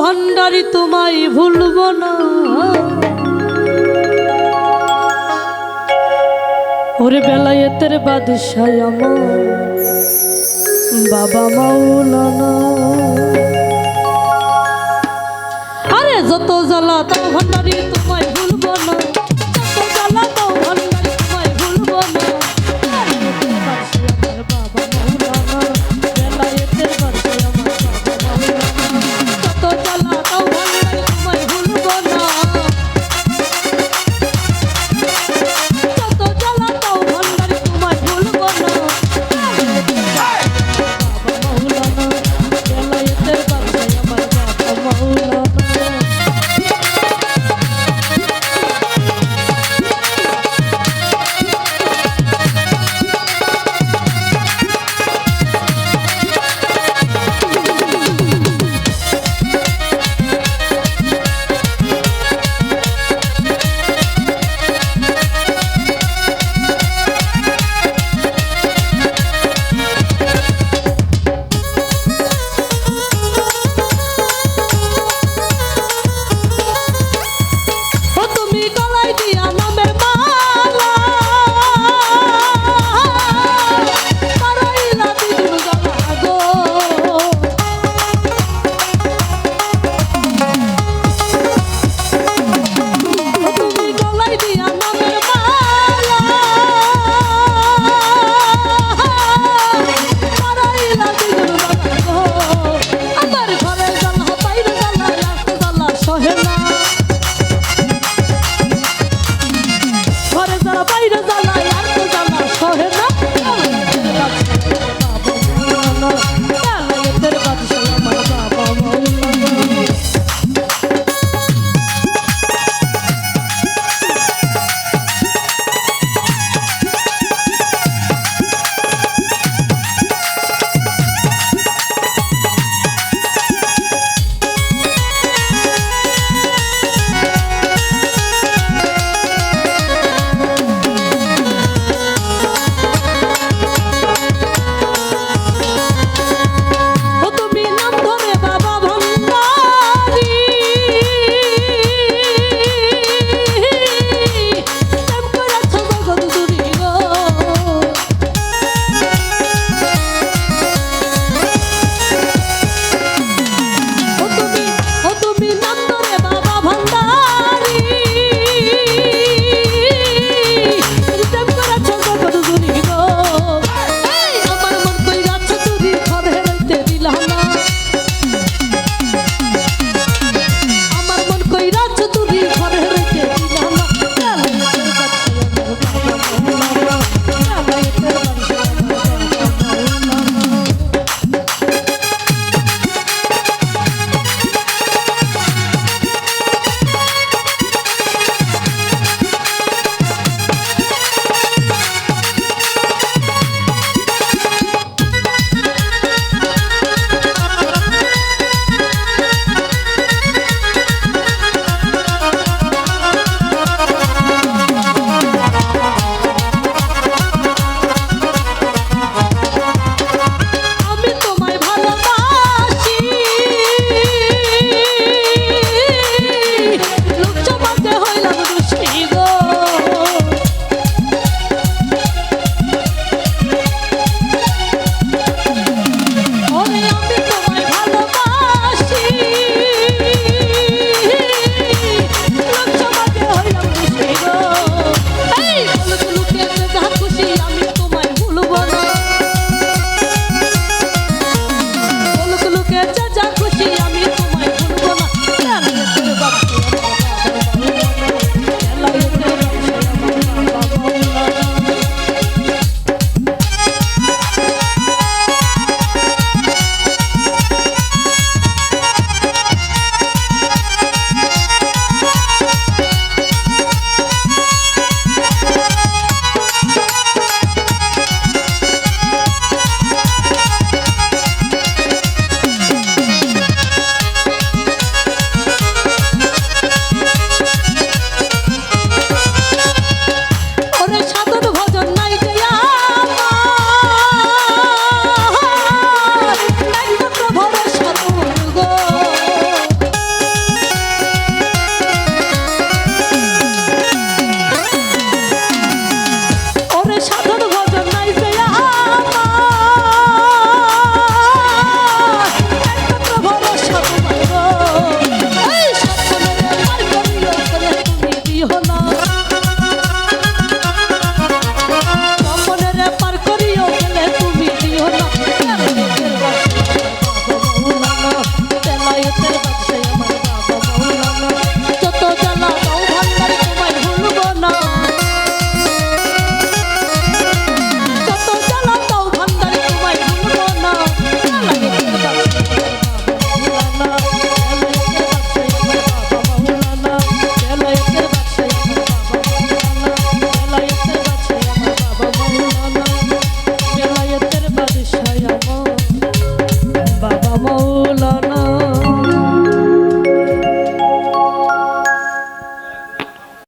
ভান্ডারি তোমায় ভুলব না। ওরে বেলায়েতের বাদশাহ আমার, বাবা মাওলানা। আরে যত জ্বালা তো ভান্ডারি I don't know.